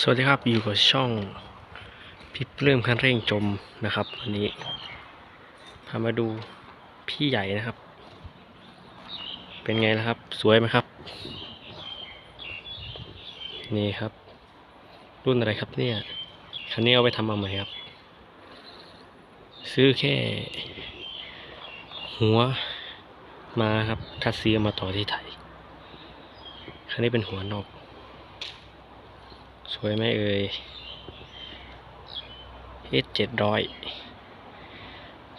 สวัสดีครับอยู่กับช่องพี่เริ่มคันเร่งจมนะครับวันนี้พามาดูพี่ใหญ่นะครับ เป็นไงนะครับ สวยไหมครับ นี่ครับ รุ่นอะไรครับเนี่ยคันนี้เอาไปทำมาใหม่ครับ ซื้อแค่ หัวมาครับคัดซีเอามาต่อที่ไทยคันนี้เป็นหัวนอก สวยไหมเอ่ย H เจ็ดร้อย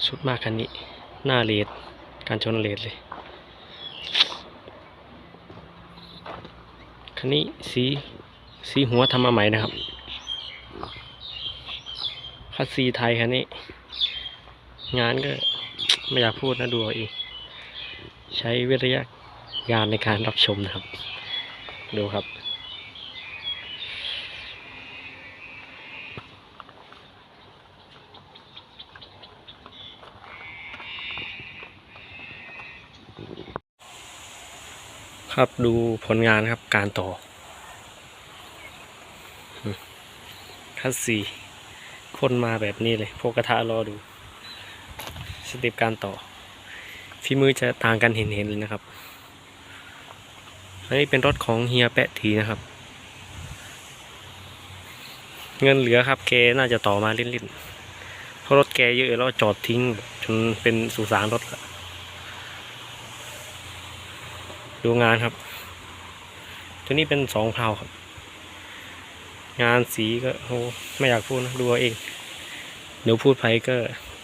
สุดมากคันนี้ หน้าเลดการชนเลดเลย คันนี้สีสีหัวทำมาใหม่นะครับ คัสซีไทยคันนี้ งานก็ไม่อยากพูดนะดูเอาเองใช้วิทยางานในการรับชมนะครับ ดูครับ ครับดูผลงานครับการต่ออืมคัสซีคนมาแบบนี้เลยพวกกระทะรอดู สเต็ปการต่อฝีมือจะต่างกันเห็นๆเลยนะครับ อันนี้เป็นรถของเฮียแปะทีนะครับ เงินเหลือครับแกน่าจะต่อมาเล่นๆเพราะรถแกเยอะแล้วจอดทิ้งจนเป็นสุสานรถละ ดูงานครับ ตัวนี้เป็นสองเพลาครับ งานสีก็โอ้ไม่อยากพูดนะดูเอาเองเดี๋ยวพูดไปก็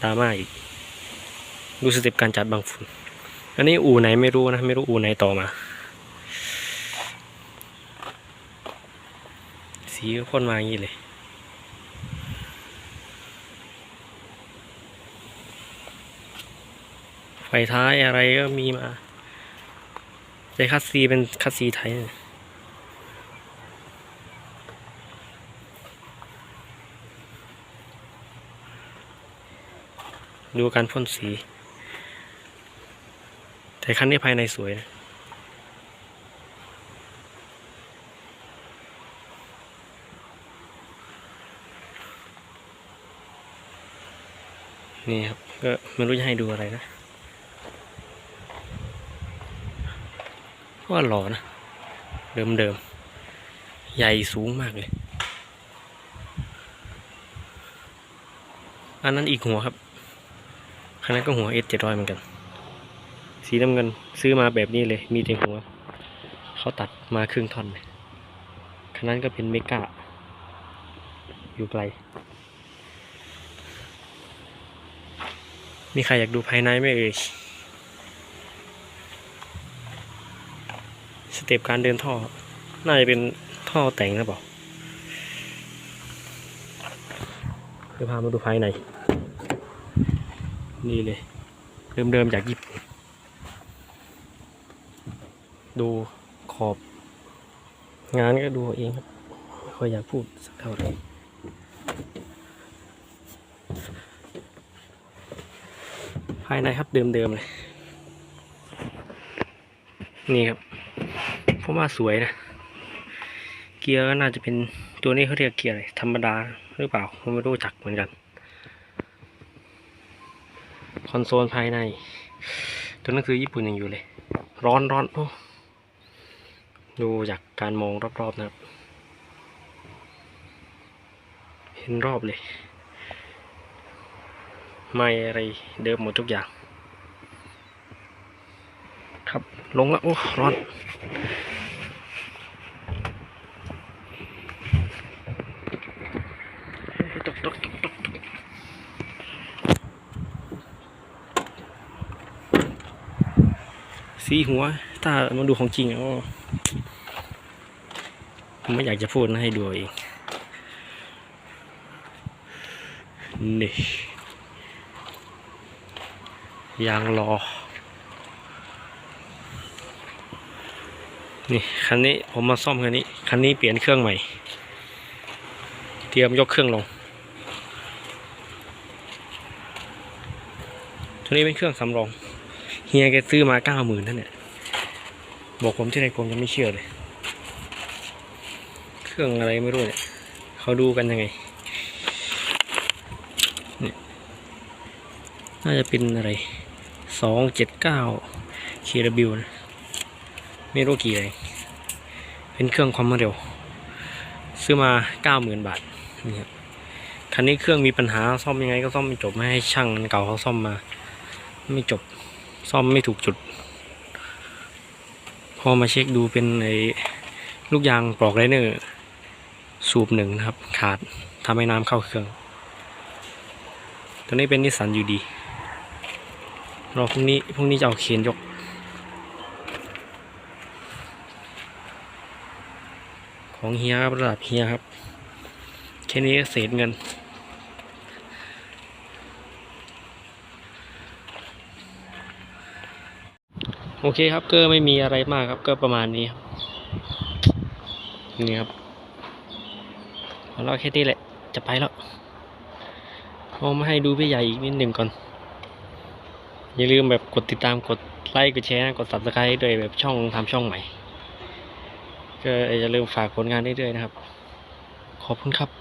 ดราม่าอีก ดูสเต็ปการจัดบางฝุ่นอันนี้อู่ไหนไม่รู้นะ ไม่รู้อู่ไหนต่อมา สีก็พ่นมาอย่างนี้เลยไฟท้ายอะไรก็มีมา แต่คัสซีเป็นคัสซีไทยดูการพ่นสี แต่คันนี้ภายในสวยนะนี่ครับ ก็ไม่รู้จะให้ดูอะไรนะ ว่าหล่อนะเดิมเดิมๆ ใหญ่สูงมากเลย อันนั้นอีกหัวครับคันนั้นก็หัวเอสเจ็ดร้อยเหมือนกัน สีน้ำเงินซื้อมาแบบนี้เลย มีแต่หัว เขาตัดมาครึ่งท่อนเลยคันนั้นก็เป็นเมกาอยู่ไกล มีใครอยากดูภายในไหมเอ่ย เต็ปการเดินท่อ น่าจะเป็นท่อแต่งนะเปล่าเดี๋ยวพามาดูภายใน นี่เลย เดิมๆจากญี่ปุ่น ดูขอบ งานก็ดูเอาเองครับไม่ค่อยอยากพูดสักเท่าไหร่ภายในครับเดิมๆเลย นี่ครับ ผมว่าสวยนะ เกียร์ก็น่าจะเป็นตัวนี้เขาเรียกเกียร์อะไรธรรมดาหรือเปล่าผมไม่รู้จักเหมือนกัน คอนโซลภายใน ตัวหนังสือญี่ปุ่นยังอยู่เลย ร้อนร้อนโอ้ดูจากการมองรอบๆนะครับ เห็นรอบเลย ไม่อะไรเดิมหมดทุกอย่าง ครับ ลงแล้ว โอ้ ร้อน ตกตกตกตกตก สีหัว ถ้ามาดูของจริงอะโอ้ผมไม่อยากจะพูดนะให้ดูเอาเองนี่ยางรอ นี่คันนี้ผมมาซ่อมคันนี้ คันนี้เปลี่ยนเครื่องใหม่ เตรียมยกเครื่องลงตัวนี้เป็นเครื่องสำรอง เฮียแกซื้อมาเก้าหมื่นท่านเนี่ยบอกผมที่ไหนผมจะไม่เชื่อเลย เครื่องอะไรไม่รู้เนี่ยเขาดูกันยังไงเนี่ยน่าจะเป็นอะไรสองเจ็ดเก้า KW นะไม่รู้กี่เลยเป็นเครื่องความเร็ว ซื้อมาเก้าหมื่นบาทนี่ครับคันนี้เครื่องมีปัญหาซ่อมยังไงก็ซ่อมไม่จบไม่ให้ช่างเก่าเขาซ่อมมา ไม่จบ ซ่อมไม่ถูกจุด พอมาเช็คดูเป็นไอ้ลูกยางปลอกไรเนอร์สูบหนึ่งนะครับ ขาดทำให้น้ำเข้าเครื่อง ตัวนี้เป็นนิสสันอยู่ดีรอพรุ่งนี้พรุ่งนี้จะเอาเคนยก ของเฮียครับระดับเฮียครับแค่นี้ก็เศษเงิน โอเคครับก็ไม่มีอะไรมากครับก็ประมาณนี้ครับนี่ครับเราแค่นี้แหละ จะไปแล้วเอามาให้ดูพี่ใหญ่อีกนิดหนึ่งก่อน อย่าลืมแบบกดติดตามกดไลค์กดแชร์กด subscribe ด้วยแบบช่องทำช่องใหม่ ก็อย่าลืมฝากผลงานได้ด้วยนะครับ ขอบคุณครับ